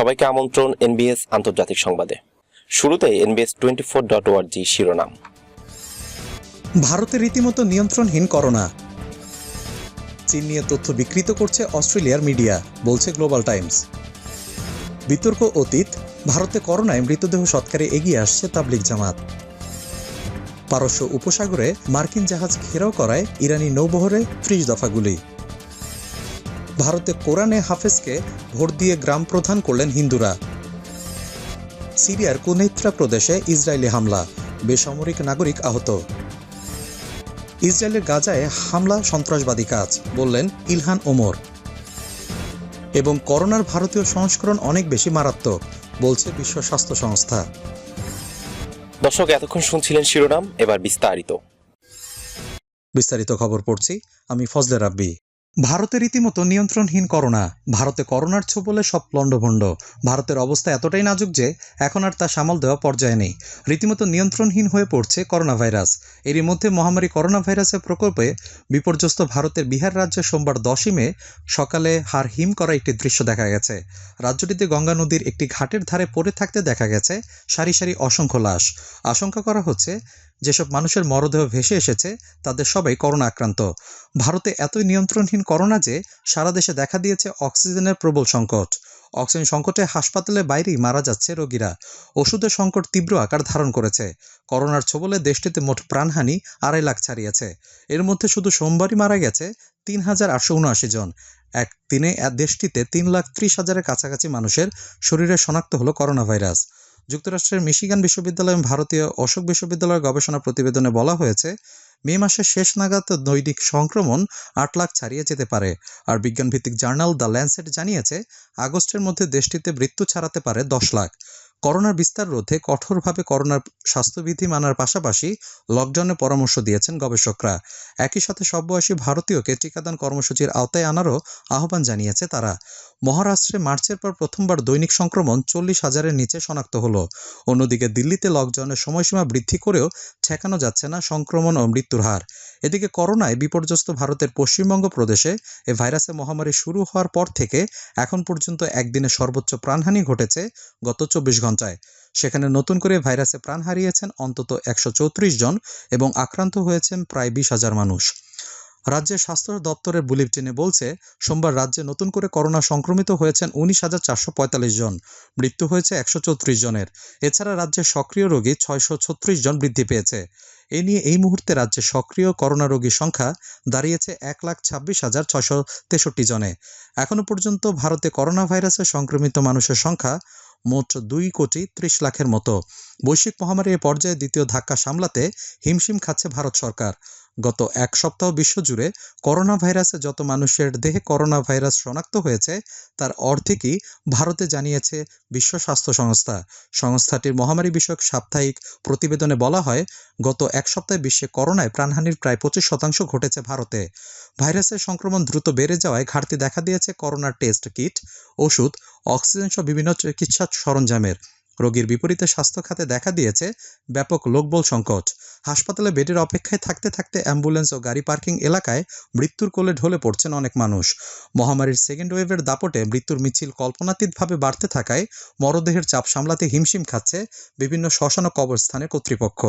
সবাইকে আমন্ত্রণ এনবিএস আন্তর্জাতিক সংবাদে। শুরুতে এনবিএস টোয়েন্টি ফোর ডট ওয়ার্জি শিরোনাম। ভারতে রীতিমতো নিয়ন্ত্রণহীন করোনা। চীন নিয়ে তথ্য বিকৃত করছে অস্ট্রেলিয়ার মিডিয়া, বলছে গ্লোবাল টাইমস বিতর্ক অতীত, ভারতে করোনায় মৃতদেহ সৎকারে এগিয়ে আসছে তাবলিগ জামাত। পারস্য উপসাগরে মার্কিন জাহাজ ঘেরাও করায় ইরানি নৌবহরে ত্রিশ দফাগুলি। ভারতে কোরআনে হাফেজকে ভোট দিয়ে গ্রাম প্রধান করলেন হিন্দুরা। সিরিয়ার কুনেত্রা প্রদেশে ইসরায়েলি হামলা বেসামরিক নাগরিক আহত। ইসরায়েলের গাজায় হামলা সন্ত্রাসবাদী কাজ বললেন ইলহান ওমর। এবং করোনার ভারতীয় সংস্করণ অনেক বেশি মারাত্মক বলছে বিশ্ব স্বাস্থ্য সংস্থা। দর্শক এতক্ষণ শুনছিলেন শিরোনাম এবার বিস্তারিত। বিস্তারিত খবর পড়ছি আমি ফজলে রাব্বি। ভারতে রীতিমতো নিয়ন্ত্রণহীন করোনা। ভারতে করোনার ছোবলে সব লণ্ডভণ্ড। ভারতের অবস্থা এতটাই নাজুক যে, এখন আর তা সামাল দেওয়া পর্যায়ে নেই। রীতিমতো নিয়ন্ত্রণহীন হয়ে পড়ছে করোনা ভাইরাস। এরই মধ্যে মহামারী করোনা ভাইরাসের প্রকোপে বিপর্যস্ত ভারতের বিহার রাজ্যে সোমবার দশই মে সকালে হার হিম করা একটি দৃশ্য দেখা গেছে। রাজ্যটিতে গঙ্গা নদীর একটি ঘাটের ধারে পড়ে থাকতে দেখা গেছে সারি সারি অসংখ্য লাশ। আশঙ্কা করা হচ্ছে যেসব মানুষের মরদেহ ভেসে এসেছে, তাদের সবাই করোনা আক্রান্ত ভারতে এতই নিয়ন্ত্রণহীন করোনা যে, সারা দেশে দেখা দিয়েছে অক্সিজেনের প্রবল সংকট। অক্সিজেন সংকটে হাসপাতালের বাইরেই মারা যাচ্ছে রোগীরা। ওষুধের সংকট তীব্র আকার ধারণ করেছে। করোনার ছোবলে দেশটিতে মোট প্রাণহানি আড়াই লাখ ছাড়িয়েছে। এর মধ্যে শুধু সোমবারই মারা গেছে তিন হাজার আটশো উনআশি জন। এক দিনে, দেশটিতে তিন লাখ ত্রিশ হাজারের কাছাকাছি মানুষের শরীরে শনাক্ত হলো করোনা ভাইরাস। যুক্তরাষ্ট্রের মিশিগান বিশ্ববিদ্যালয় এবং ভারতীয় অশোক বিশ্ববিদ্যালয়ের গবেষণা প্রতিবেদনে বলা হয়েছে, মে মাসের শেষ নাগাদ দৈনিক সংক্রমণ আট লাখ ছাড়িয়ে যেতে পারে। আর বিজ্ঞানভিত্তিক জার্নাল দ্য ল্যান্সেট জানিয়েছে, আগস্টের মধ্যে দেশটিতে মৃত্যু ছাড়াতে পারে দশ লাখ। করোনার বিস্তার রোধে কঠোরভাবে করোনার স্বাস্থ্যবিধি মানার পাশাপাশি লকডাউনের পরামর্শ দিয়েছেন গবেষকরা। একই সাথে সব বয়সী ভারতীয়কে টিকাদান কর্মসূচির আওতায় আনারও আহ্বান জানিয়েছে তারা। মহারাষ্ট্রে মার্চের পর প্রথমবার দৈনিক সংক্রমণ চল্লিশ হাজারের নিচে শনাক্ত হলো। অন্যদিকে দিল্লিতে লকডাউনের সময়সীমা বৃদ্ধি করেও ঠেকানো যাচ্ছে না সংক্রমণ ও মৃত্যুর হার। এদিকে করোনায় বিপর্যস্ত ভারতের পশ্চিমবঙ্গ প্রদেশে এ ভাইরাসের মহামারী শুরু হওয়ার পর থেকে এখন পর্যন্ত একদিনে সর্বোচ্চ প্রাণহানি ঘটেছে গত চব্বিশ ঘন্টায়। সেখানে নতুন করে ভাইরাসে প্রাণ হারিয়েছেন অন্তত একশো চৌত্রিশ জন এবং আক্রান্ত হয়েছেন প্রায় বিশ হাজার মানুষ। রাজ্যের স্বাস্থ্য দপ্তরের বুলেটিনে বলছে, সোমবার রাজ্যে নতুন করে করোনা সংক্রমিত হয়েছেন উনিশ হাজার চারশো জন, মৃত্যু হয়েছে একশো চৌত্রিশ জনের। এছাড়া রাজ্যে সক্রিয় রোগী ছয়শো ছত্রিশ জন বৃদ্ধি পেয়েছে। এ নিয়ে এই মুহূর্তে রাজ্যে সক্রিয় করোনা রোগীর সংখ্যা দাঁড়িয়েছে এক লাখ ছাব্বিশ হাজার ছয়শো তেষট্টি জনে। এখনও পর্যন্ত ভারতে করোনা ভাইরাসে সংক্রমিত মানুষের সংখ্যা মোট দুই কোটি ত্রিশ লাখের মতো। বৈশ্বিক মহামারী পর্যায়ে দ্বিতীয় ধাক্কা সামলাতে হিমশিম খাচ্ছে ভারত সরকার। গত এক সপ্তাহ বিশ্বজুড়ে করোনা ভাইরাসে যত মানুষের দেহে করোনা ভাইরাস শনাক্ত হয়েছে, তার অর্ধেকই ভারতে জানিয়েছে বিশ্ব স্বাস্থ্য সংস্থা। সংস্থাটির মহামারী বিষয়ক সাপ্তাহিক প্রতিবেদনে বলা হয়, গত এক সপ্তাহে বিশ্বে করোনায় প্রাণহানির প্রায় পঁচিশ শতাংশ ঘটেছে ভারতে। ভাইরাসের সংক্রমণ দ্রুত বেড়ে যাওয়ায় ঘাটতি দেখা দিয়েছে করোনার টেস্ট কিট, ওষুধ, অক্সিজেন সহ বিভিন্ন চিকিৎসা সরঞ্জামের। রোগীর বিপরীতে স্বাস্থ্য খাতে দেখা দিয়েছে ব্যাপক লোকবল সংকট। হাসপাতালে বেডের অপেক্ষায় থাকতে থাকতে অ্যাম্বুলেন্স ও গাড়ি পার্কিং এলাকায় মৃত্যুর কোলে ঢলে পড়ছেন অনেক মানুষ। মহামারীর সেকেন্ড ওয়েভের দাপটে মৃত্যুর মিছিল কল্পনাতীতভাবে বাড়তে থাকায় মরদেহের চাপ সামলাতে হিমশিম খাচ্ছে বিভিন্ন শ্মশান ও কবরস্থানের কর্তৃপক্ষ।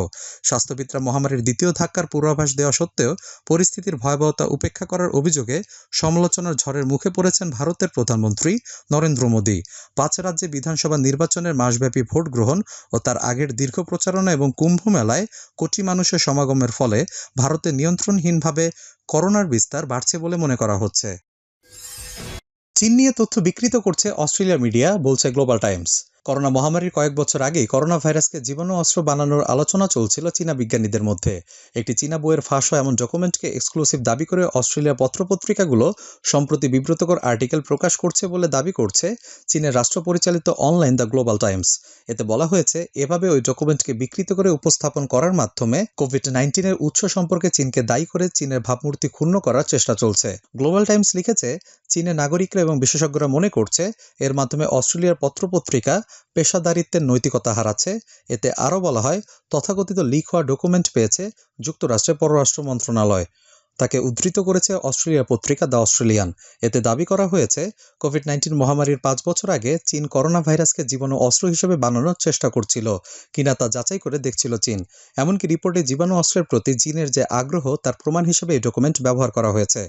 স্বাস্থ্যবিদরা মহামারীর দ্বিতীয় ধাক্কার পূর্বাভাস দেওয়া সত্ত্বেও পরিস্থিতির ভয়াবহতা উপেক্ষা করার অভিযোগে সমালোচনার ঝড়ের মুখে পড়েছেন ভারতের প্রধানমন্ত্রী নরেন্দ্র মোদী। পাঁচ রাজ্যে বিধানসভা নির্বাচনের মাসব্যাপী ভোট গ্রহণ ও তার আগের দীর্ঘ প্রচারণা এবং কুম্ভ মেলায় কোটি মানুষের সমাগমের ফলে ভারতে নিয়ন্ত্রণহীনভাবে করোনার বিস্তার বাড়ছে বলে মনে করা হচ্ছে। চীন নিয়ে তথ্য বিকৃত করছে অস্ট্রেলিয়া মিডিয়া, বলছে গ্লোবাল টাইমস। করোনা মহামারীর কয়েক বছর আগেই করোনা ভাইরাসকে জীবাণু অস্ত্র বানানোর আলোচনা চলছিল চীনা বিজ্ঞানীদের মধ্যে। একটি চীনা বইয়ের ফাঁস হয় এমন ডকুমেন্টকে এক্সক্লুসিভ দাবি করে অস্ট্রেলিয়া পত্রপত্রিকাগুলো সম্প্রতি বিব্রতকর আর্টিকেল প্রকাশ করছে বলে দাবি করছে চীনের রাষ্ট্র পরিচালিত অনলাইন দ্য গ্লোবাল টাইমস। এতে বলা হয়েছে, এভাবে ওই ডকুমেন্টকে বিকৃত করে উপস্থাপন করার মাধ্যমে কোভিড নাইন্টিনের উৎস সম্পর্কে চীনকে দায়ী করে চীনের ভাবমূর্তি ক্ষুণ্ণ করার চেষ্টা চলছে। গ্লোবাল টাইমস লিখেছে চীনের নাগরিকরা এবং বিশেষজ্ঞরা মনে করছে, এর মাধ্যমে অস্ট্রেলিয়ার পত্রপত্রিকা পেশাদারিত্বের নৈতিকতা হারাচ্ছে। এতে আরও বলা হয়, তথাকথিত লিক হওয়া ডকুমেন্ট পেয়েছে যুক্তরাষ্ট্রের পররাষ্ট্র মন্ত্রণালয়। তাকে উদ্ধৃত করেছে অস্ট্রেলিয়া পত্রিকা দ্য অস্ট্রেলিয়ান। এতে দাবি করা হয়েছে কোভিড নাইন্টিন মহামারীর পাঁচ বছর আগে চীন করোনা ভাইরাসকে জীবাণু অস্ত্র হিসেবে বানানোর চেষ্টা করছিল, কিনা তা যাচাই করে দেখছিল চীন। এমনকি রিপোর্টে জীবাণু অস্ত্রের প্রতি চীনের যে আগ্রহ, তার প্রমাণ হিসেবে এই ডকুমেন্ট ব্যবহার করা হয়েছে।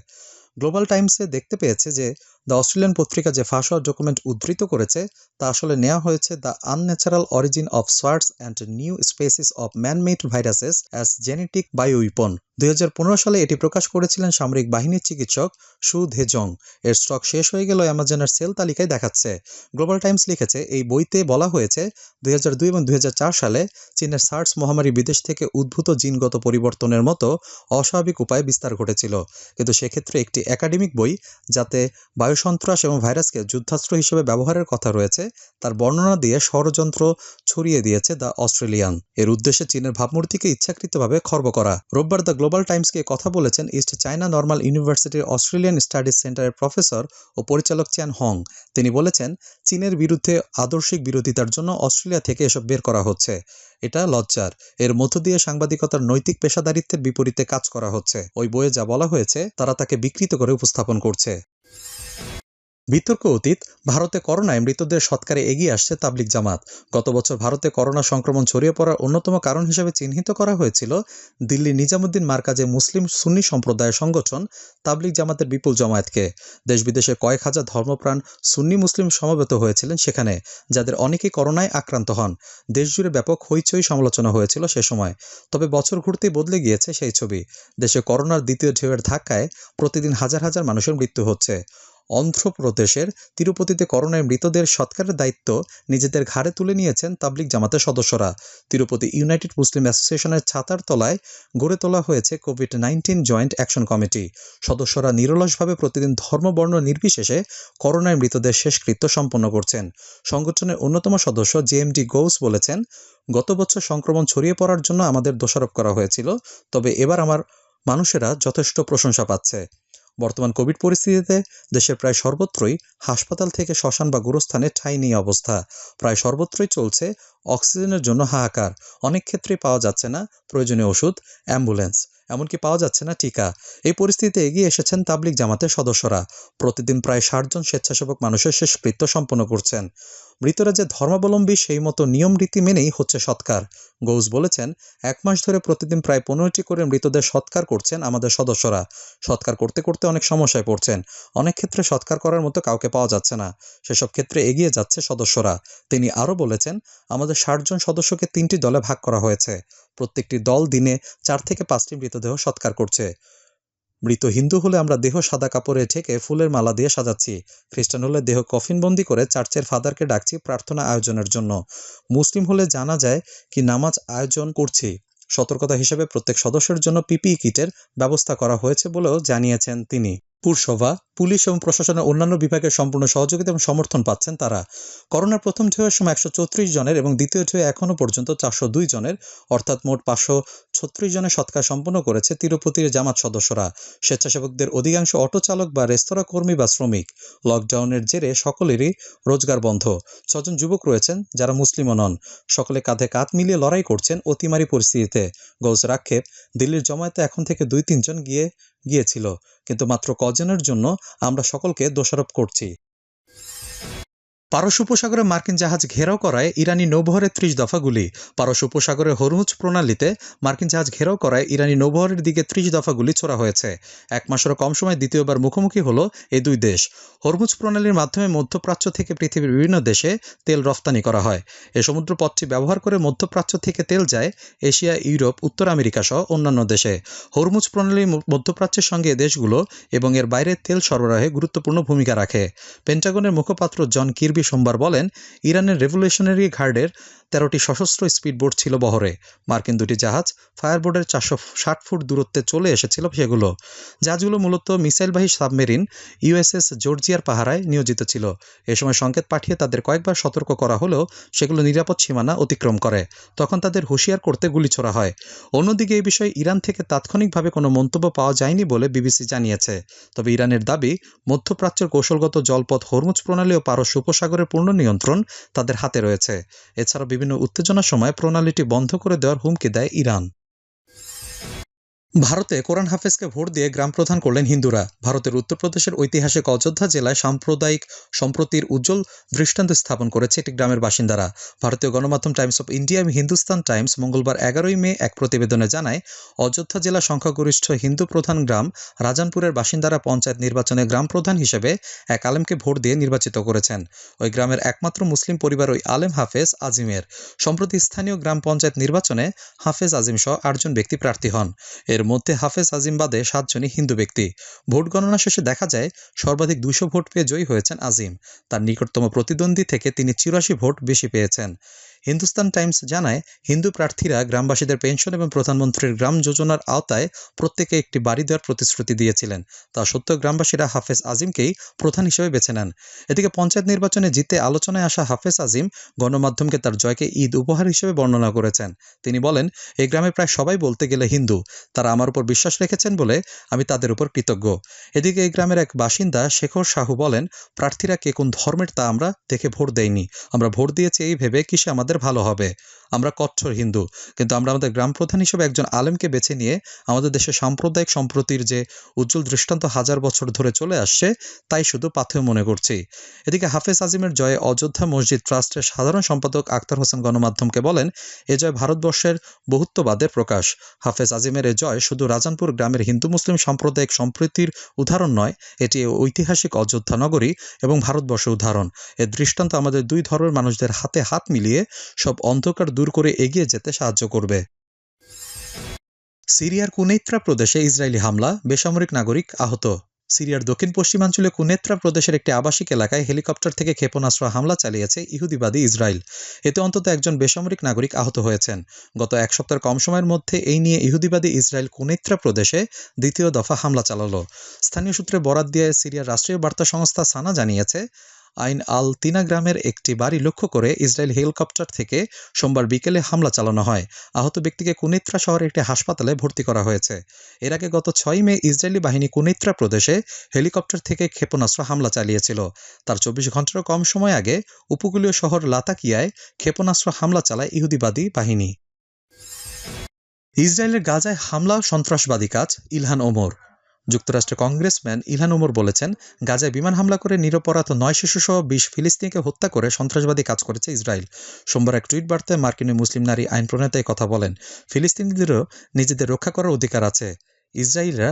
গ্লোবাল টাইমসে দেখতে পেয়েছে যে দ্য অস্ট্রেলিয়ান পত্রিকা যে ফাঁস হওয়ার ডকুমেন্ট উদ্ধৃত করেছে, তা আসলে নেওয়া হয়েছে the unnatural origin of SARS and new species of manmade viruses as genetic bioweapon দুই হাজার পনেরো সালে এটি প্রকাশ করেছিলেন সামরিক বাহিনীর চিকিৎসক সু ধেজং। এর স্টক শেষ হয়ে গেল অ্যামাজনের সেল তালিকায় দেখাচ্ছে। গ্লোবাল টাইমস লিখেছে, এই বইতে বলা হয়েছে, দুই হাজার দুই এবং দুই হাজার চার সালে চীনের সার্স মহামারী বিদেশ থেকে উদ্ভূত জিনগত পরিবর্তনের মতো অস্বাভাবিক উপায়ে বিস্তার ঘটেছিল। কিন্তু সেক্ষেত্রে একটি একাডেমিক বই, যাতে বায়ুসন্ত্রাস এবং ভাইরাসকে যুদ্ধাস্ত্র হিসেবে ব্যবহারের কথা রয়েছে, তার বর্ণনা দিয়ে ষড়যন্ত্র ছড়িয়ে দিয়েছে দ্য অস্ট্রেলিয়ান। এর উদ্দেশ্যে চীনের ভাবমূর্তিকে ইচ্ছাকৃতভাবে খর্ব করা। রোববার দ্য গ্লোবাল টাইমসকে কথা বলেছেন ইস্ট চায়না নর্মাল ইউনিভার্সিটির অস্ট্রেলিয়ান স্টাডিজ সেন্টারের প্রফেসর ও পরিচালক চ্যান হং তিনি বলেছেন, চীনের বিরুদ্ধে আদর্শিক বিরোধিতার জন্য অস্ট্রেলিয়া থেকে এসব বের করা হচ্ছে। এটা লজ্জার। এর মধ্য দিয়ে সাংবাদিকতার নৈতিক পেশাদারিত্বের বিপরীতে কাজ করা হচ্ছে। ওই বইয়ে যা বলা হয়েছে, তারা তাকে বিকৃত করে উপস্থাপন করছে। বিতর্ক অতীত, ভারতে করোনায় মৃতদের সৎকারে এগিয়ে আসছে তাবলিক জামাত। গত বছর ভারতে করোনা সংক্রমণ ছড়িয়ে পড়ার অন্যতম কারণ হিসেবে চিহ্নিত করা হয়েছিল দিল্লি নিজামুদ্দিন মার্কাজে মুসলিম সুন্নি সম্প্রদায়ের সংগঠন তাবলিক জামাতের বিপুল জমায়েতকে। দেশ বিদেশে কয়েক হাজার ধর্মপ্রাণ সুন্নি মুসলিম সমবেত হয়েছিলেন সেখানে, যাদের অনেকেই করোনায় আক্রান্ত হন। দেশজুড়ে ব্যাপক হইচই সমালোচনা হয়েছিল সে সময়। তবে বছর ঘুরতেই বদলে গিয়েছে সেই ছবি। দেশে করোনার দ্বিতীয় ঢেউয়ের ধাক্কায় প্রতিদিন হাজার হাজার মানুষের মৃত্যু হচ্ছে। অন্ধ্রপ্রদেশের তিরুপতিতে করোনায় মৃতদের সৎকারের দায়িত্ব নিজেদের ঘাড়ে তুলে নিয়েছেন তাবলিক জামাতের সদস্যরা। তিরুপতি ইউনাইটেড মুসলিম অ্যাসোসিয়েশনের ছাতার তলায় গড়ে তোলা হয়েছে COVID nineteen joint action committee. সদস্যরা নিরলসভাবে প্রতিদিন ধর্মবর্ণ নির্বিশেষে করোনায় মৃতদের শেষকৃত্য সম্পন্ন করছেন। সংগঠনের অন্যতম সদস্য জেএমডি গৌস বলেছেন, গত বছর সংক্রমণ ছড়িয়ে পড়ার জন্য আমাদের দোষারোপ করা হয়েছিল, তবে এবার আমার মানুষেরা যথেষ্ট প্রশংসা পাচ্ছে। বর্তমান কোভিড পরিস্থিতিতে দেশের প্রায় সর্বত্রই হাসপাতাল থেকে শ্মশান বা গুরুস্থানে ঠাঁই নিয়ে অবস্থা। প্রায় সর্বত্রই চলছে অক্সিজেনের জন্য হাহাকার। অনেক ক্ষেত্রেই পাওয়া যাচ্ছে না প্রয়োজনীয় ওষুধ, অ্যাম্বুলেন্স। এমনকি পাওয়া যাচ্ছে না টিকা। এই পরিস্থিতিতে এগিয়ে এসেছেন তাবলিক জামাতের সদস্যরা। প্রতিদিন প্রায় ষাটজন স্বেচ্ছাসেবক মানুষের শেষকৃত্য সম্পন্ন করছেন। মৃতরা যে ধর্মাবলম্বী, সেই মতো নিয়ম রীতি মেনেই হচ্ছে সৎকার। গৌস বলেছেন, এক মাস ধরে প্রতিদিন প্রায় পনেরোটি করে মৃতদের সৎকার করছেন আমাদের সদস্যরা। সৎকার করতে করতে অনেক সমস্যায় পড়ছেন। অনেক ক্ষেত্রে সৎকার করার মতো কাউকে পাওয়া যাচ্ছে না। সেসব ক্ষেত্রে এগিয়ে যাচ্ছে সদস্যরা। তিনি আরও বলেছেন, আমাদের ষাটজন সদস্যকে তিনটি দলে ভাগ করা হয়েছে। প্রত্যেকটি দল দিনে চার থেকে পাঁচটি মৃতদেহ সৎকার করছে। মৃত হিন্দু হলে আমরা দেহ সাদা কাপড়ে ঢেকে ফুলের মালা দিয়ে সাজাচ্ছি। খ্রিস্টান হলে দেহ কফিনবন্দি করে চার্চের ফাদারকে ডাকছি প্রার্থনা আয়োজনের জন্য। মুসলিম হলে জানা যায় কি নামাজ আয়োজন করছি। সতর্কতা হিসেবে প্রত্যেক সদস্যের জন্য পিপিই কিটের ব্যবস্থা করা হয়েছে বলেও জানিয়েছেন তিনি। পুরসভা, পুলিশ এবং প্রশাসনের অন্যান্য বিভাগের সম্পূর্ণ সহযোগিতা এবং সমর্থন পাচ্ছেন তারা। করোনার প্রথম ঢেউয়ের সময় একশো চৌত্রিশ জনের এবং দ্বিতীয় ঢেউয়ে এখনও পর্যন্ত চারশো দুই জনের, অর্থাৎ মোট পাঁচশো ছত্রিশ জনের সৎকার সম্পন্ন করেছে তিরুপতির জামাত সদস্যরা। স্বেচ্ছাসেবকদের অধিকাংশ অটো চালক বা রেস্তোরাঁ কর্মী বা শ্রমিক। লকডাউনের জেরে সকলেরই রোজগার বন্ধ। ছজন যুবক রয়েছেন যারা মুসলিমও নন। সকলে কাঁধে কাঁধ মিলিয়ে লড়াই করছেন অতিমারি পরিস্থিতিতে। গৌস রাক্ষেপ, দিল্লির জমায়েতে এখন থেকে দুই তিনজন গিয়ে গিয়েছিল। কিন্তু মাত্র কজনের জন্য আমরা সকলকে দোষারোপ করছি। পারস্য উপসাগরে মার্কিন জাহাজ ঘেরাও করায় ইরানি নৌবহরের ত্রিশ দফা গুলি। পারস্য উপসাগরের হরমুজ প্রণালীতে মার্কিন জাহাজ ঘেরাও করায় ইরানি নৌবহরের দিকে ত্রিশ দফা গুলি ছোড়া হয়েছে। এক মাসেরও কম সময় দ্বিতীয়বার মুখোমুখি হলো এই দুই দেশ। হরমুজ প্রণালীর মাধ্যমে মধ্যপ্রাচ্য থেকে পৃথিবীর বিভিন্ন দেশে তেল রফতানি করা হয়। এ সমুদ্র পথটি ব্যবহার করে মধ্যপ্রাচ্য থেকে তেল যায় এশিয়া, ইউরোপ, উত্তর আমেরিকা সহ অন্যান্য দেশে। হরমুজ প্রণালী মধ্যপ্রাচ্যের সঙ্গে দেশগুলো এবং এর বাইরে তেল সরবরাহে গুরুত্বপূর্ণ ভূমিকা রাখে। পেন্টাগনের মুখপাত্র জন কির্বি সোমবার বলেন ইরানের রেভলিউশনারি গার্ডের তেরোটি সশস্ত্র স্পিডবোট ছিল বহরে। মার্কিন দুটি জাহাজ ফায়ারবোর্ডের চারশো ষাট ফুট দূরত্বে চলে এসেছিল সেগুলো জাহাজগুলো মূলত মিসাইলবাহী সাবমেরিন ইউএসএস জর্জিয়ার পাহারায় নিয়োজিত ছিল। এ সময় সংকেত পাঠিয়ে তাদের কয়েকবার সতর্ক করা হলেও সেগুলো নিরাপদ সীমানা অতিক্রম করে। তখন তাদের হুঁশিয়ার করতে গুলি ছোড়া হয়। অন্যদিকে এই বিষয়ে ইরান থেকে তাৎক্ষণিকভাবে কোনো মন্তব্য পাওয়া যায়নি বলে বিবিসি জানিয়েছে। তবে ইরানের দাবি, মধ্যপ্রাচ্যের কৌশলগত জলপথ, হরমুজ প্রণালী ও পারস্য উপসাগরের পূর্ণ নিয়ন্ত্রণ তাদের হাতে রয়েছে। এছাড়া বিভিন্ন উত্তেজনার সময় প্রণালীটি বন্ধ করে দেওয়ার হুমকি দেয় ইরান। ভারতে কোরআন হাফেজকে ভোট দিয়ে গ্রাম প্রধান করলেন হিন্দুরা। ভারতের উত্তরপ্রদেশের ঐতিহাসিক অযোধ্যা জেলায় সাম্প্রদায়িক সম্প্রতির উজ্জ্বল দৃষ্টান্ত স্থাপন করেছে একটি গ্রামের বাসিন্দারা। ভারতীয় গণমাধ্যম টাইমস অফ ইন্ডিয়া এবং হিন্দুস্তান টাইমস মঙ্গলবার এগারোই মে এক প্রতিবেদনে জানায়, অযোধ্যা জেলা সংখ্যাগরিষ্ঠ হিন্দু প্রধান গ্রাম রাজানপুরের বাসিন্দারা পঞ্চায়েত নির্বাচনে গ্রাম প্রধান হিসেবে এক আলেমকে ভোট দিয়ে নির্বাচিত করেছেন। ওই গ্রামের একমাত্র মুসলিম পরিবার ওই আলেম হাফেজ আজিমের। সম্প্রতি স্থানীয় গ্রাম পঞ্চায়েত নির্বাচনে হাফেজ আজিম সহ আটজন ব্যক্তি প্রার্থী হন। এর মধ্যে হাফেজ আজিম বাদে সাতজনই হিন্দু ব্যক্তি। ভোট গণনা শেষে দেখা যায়, সর্বাধিক দুশো ভোট পেয়ে জয়ী হয়েছেন আজিম। তার নিকটতম প্রতিদ্বন্দ্বী থেকে তিনি চুরাশি ভোট বেশি পেয়েছেন। হিন্দুস্তান টাইমস জানায়, হিন্দু প্রার্থীরা গ্রামবাসীদের পেনশন এবং প্রধানমন্ত্রীর গ্রাম যোজনার আওতায় প্রত্যেকে একটি বাড়ি দেওয়ার প্রতিশ্রুতি দিয়েছিলেন। তা সত্ত্বেও গ্রামবাসীরা হাফেজ আজিমকেই প্রধান হিসেবে বেছে নেন। এদিকে পঞ্চায়েত নির্বাচনে জিতে আলোচনায় আসা হাফেজ আজিম গণমাধ্যমকে তার জয়কে ঈদ উপহার হিসেবে বর্ণনা করেছেন। তিনি বলেন, এই গ্রামে প্রায় সবাই বলতে গেলে হিন্দু। তারা আমার উপর বিশ্বাস রেখেছেন বলে আমি তাদের উপর কৃতজ্ঞ। এদিকে এই গ্রামের এক বাসিন্দা শেখর সাহু বলেন, প্রার্থীরা কে কোন ধর্মের তা আমরা দেখে ভোট দেয়নি। আমরা ভোট দিয়েছি এই ভেবে কিসে আমাদের ভালো হবে। আমরা কচ্ছর হিন্দু। কিন্তু আমরা আমাদের গ্রাম প্রধান হিসেবে একজন আলেমকে বেছে নিয়ে আমাদের দেশে সাম্প্রদায়িক সম্প্রতির যে উজ্জ্বল দৃষ্টান্ত হাজার বছর ধরে চলে আসছে, তাই শুধু পাথেয় মনে করছি। এদিকে হাফেজ আজিমের জয়ে অযোধ্যা মসজিদ ট্রাস্টের সাধারণ সম্পাদক আক্তার হোসেন গণমাধ্যমকে বলেন, এ জয় ভারতবর্ষের বহুত্ববাদের প্রকাশ। হাফেজ আজিমের এ জয় শুধু রাজানপুর গ্রামের হিন্দু মুসলিম সাম্প্রদায়িক সম্প্রীতির উদাহরণ নয়, এটি ঐতিহাসিক অযোধ্যা নগরী এবং ভারতবর্ষের উদাহরণ। এর দৃষ্টান্ত আমাদের দুই ধর্মের মানুষদের হাতে হাত মিলিয়ে সব অন্ধকার দূর করে এগিয়ে যেতে সাহায্য করবে। সিরিয়ার কুনেত্রা প্রদেশে ইসরায়েলি হামলা, বেসামরিক নাগরিক আহত। সিরিয়ার দক্ষিণ পশ্চিমাঞ্চলে কুনেত্রা প্রদেশের একটি আবাসিক এলাকায় হেলিকপ্টার থেকে ক্ষেপণাস্ত্র হামলা চালিয়েছে ইহুদিবাদী ইসরায়েল। এতে অন্তত একজন বেসামরিক নাগরিক আহত হয়েছেন। গত এক সপ্তাহের কম সময়ের মধ্যে এই নিয়ে ইহুদিবাদী ইসরায়েল কুনেত্রা প্রদেশে দ্বিতীয় দফা হামলা চালালো। স্থানীয় সূত্রে বরাত দিয়ে সিরিয়ার রাষ্ট্রীয় বার্তা সংস্থা সানা জানিয়েছে আইন আল তিনা গ্রামের একটি বাড়ি লক্ষ্য করে ইসরায়েল হেলিকপ্টার থেকে সোমবার বিকেলে হামলা চালানো হয়। আহত ব্যক্তিকে কুনিত্রা শহরের একটি হাসপাতালে ভর্তি করা হয়েছে। এর আগে গত ছয় মে ইসরায়েলি বাহিনী কুনিত্রা প্রদেশে হেলিকপ্টার থেকে ক্ষেপণাস্ত্র হামলা চালিয়েছিল। তার চব্বিশ ঘন্টারও কম সময় আগে উপকূলীয় শহর লাতাকিয়ায় ক্ষেপণাস্ত্র হামলা চালায় ইহুদিবাদী বাহিনী। ইসরায়েলের গাজায় হামলা, সন্ত্রাসবাদী কাজ, ইলহান ওমর। যুক্তরাষ্ট্রের কংগ্রেসম্যান ইলহান ওমর বলেছেন, গাজায় বিমান হামলা করে নিরপরাধ নয় শিশুসহ বিশ ফিলিস্তিনিকে হত্যা করে সন্ত্রাসবাদী কাজ করেছে ইসরায়েল। সোমবার এক টুইট বার্তায় মার্কিনী মুসলিম নারী আইন প্রণেতায় কথা বলেন, ফিলিস্তিনিদেরও নিজেদের রক্ষা করার অধিকার আছে। ইসরায়েলরা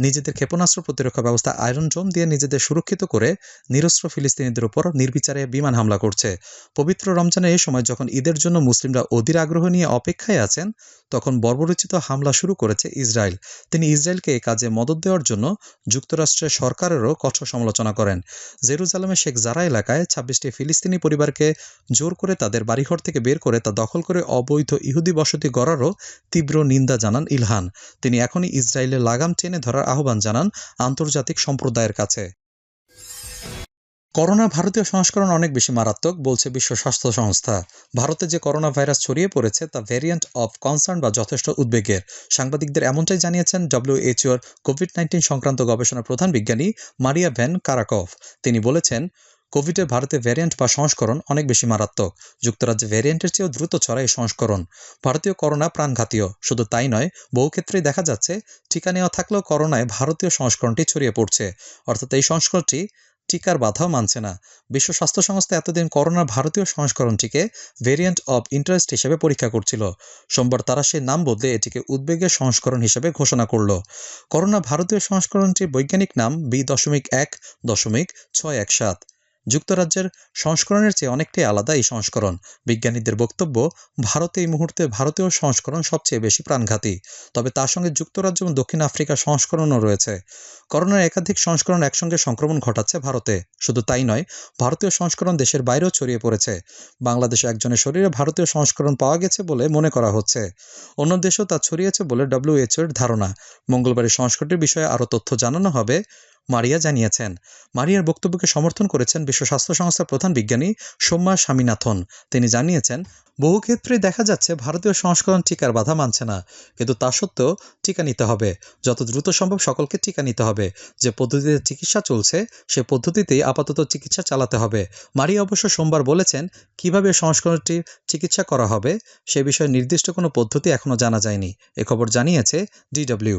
নিজেদের ক্ষেপণাস্ত্র প্রতিরক্ষা ব্যবস্থা আয়রন জোম দিয়ে নিজেদের সুরক্ষিত করে নিরস্ত্র ফিলিস্তিনিদের উপর নির্বিচারে বিমান হামলা করছে। পবিত্র রমজানের এই সময় যখন ঈদের জন্য মুসলিমরা অধীর আগ্রহ নিয়ে অপেক্ষায় আছেন, তখন বর্বরচিত হামলা শুরু করেছে ইসরায়েল। তিনি ইসরায়েলকে এই কাজে মদত দেওয়ার জন্য যুক্তরাষ্ট্রের সরকারেরও কঠোর সমালোচনা করেন। জেরুজালেমের শেখ জারা এলাকায় ছাব্বিশটি ফিলিস্তিনি পরিবারকে জোর করে তাদের বাড়িঘর থেকে বের করে তা দখল করে অবৈধ ইহুদি বসতি গড়ারও তীব্র নিন্দা জানান ইলহান। তিনি এখনই ইসরায়েলের লাগাম টেনে ধরার আহ্বান জানান আন্তর্জাতিক সম্প্রদায়ের কাছে। করোনা ভারতীয় সংস্করণ অনেক বেশি মারাত্মক, বলছে বিশ্ব স্বাস্থ্য সংস্থা। ভারতে যে করোনা ভাইরাস ছড়িয়ে পড়েছে, তা ভ্যারিয়েন্ট অফ কনসার্ন বা যথেষ্ট উদ্বেগের। সাংবাদিকদের এমনটাই জানিয়েছেন ডব্লিউএইচওর কোভিড নাইন্টিন সংক্রান্ত গবেষণা প্রধান বিজ্ঞানী মারিয়া ভ্যান কারাকভ। তিনি বলেছেন কোভিডের ভারতে ভ্যারিয়েন্ট বা সংস্করণ অনেক বেশি মারাত্মক। যুক্তরাজ্যে ভ্যারিয়েন্টের চেয়েও দ্রুত ছড়ায় এই সংস্করণ। ভারতীয় করোনা প্রাণঘাতীয়। শুধু তাই নয়, বহু ক্ষেত্রেই দেখা যাচ্ছে টিকা নেওয়া থাকলেও করোনায় ভারতীয় সংস্করণটি ছড়িয়ে পড়ছে। অর্থাৎ এই সংস্করণটি টিকার বাধাও মানছে না। বিশ্ব স্বাস্থ্য সংস্থা এতদিন করোনার ভারতীয় সংস্করণটিকে ভেরিয়েন্ট অব ইন্টারেস্ট হিসেবে পরীক্ষা করছিল। সোমবার তারা সেই নাম বদলে এটিকে উদ্বেগের সংস্করণ হিসেবে ঘোষণা করল। করোনা ভারতীয় সংস্করণটির বৈজ্ঞানিক নাম বি দশমিক এক দশমিক ছয় এক সাত। যুক্তরাজ্যের সংস্করণের চেয়ে অনেকটাই আলাদা এই সংস্করণ। বিজ্ঞানীদের বক্তব্য, ভারতে এই মুহূর্তে ভারতীয় সংস্করণ সবচেয়ে বেশি প্রাণঘাতী। তবে তার সঙ্গে যুক্তরাজ্য এবং দক্ষিণ আফ্রিকার সংস্করণও রয়েছে। করোনার একাধিক সংস্করণ একসঙ্গে সংক্রমণ ঘটাচ্ছে ভারতে। শুধু তাই নয়, ভারতীয় সংস্করণ দেশের বাইরেও ছড়িয়ে পড়েছে। বাংলাদেশে একজনের শরীরে ভারতীয় সংস্করণ পাওয়া গেছে বলে মনে করা হচ্ছে। অন্য দেশেও তা ছড়িয়েছে বলে ডব্লিউএইচওর ধারণা। মঙ্গলবারের সংস্করণটির বিষয়ে আরও তথ্য জানানো হবে মারিয়া জানিয়েছেন, মারিয়ার বক্তব্যকে সমর্থন করেছেন বিশ্ব স্বাস্থ্য সংস্থার প্রধান বিজ্ঞানী সৌম্যা স্বামীনাথন। তিনি জানিয়েছেন, বহু ক্ষেত্রে দেখা যাচ্ছে ভারতীয় সংস্করণ টিকার বাধা মানছে না, কিন্তু তা সত্ত্বেও টিকা নিতে হবে। যত দ্রুত সম্ভব সকলকে টিকা নিতে হবে। যে পদ্ধতিতে চিকিৎসা চলছে, সে পদ্ধতিতেই আপাতত চিকিৎসা চালাতে হবে। মারিয়া অবশ্য সোমবার বলেছেন, কীভাবে সংস্করণটির চিকিৎসা করা হবে, সে বিষয়ে নির্দিষ্ট কোনো পদ্ধতি এখনও জানা যায়নি। এ খবর জানিয়েছে ডিডব্লিউ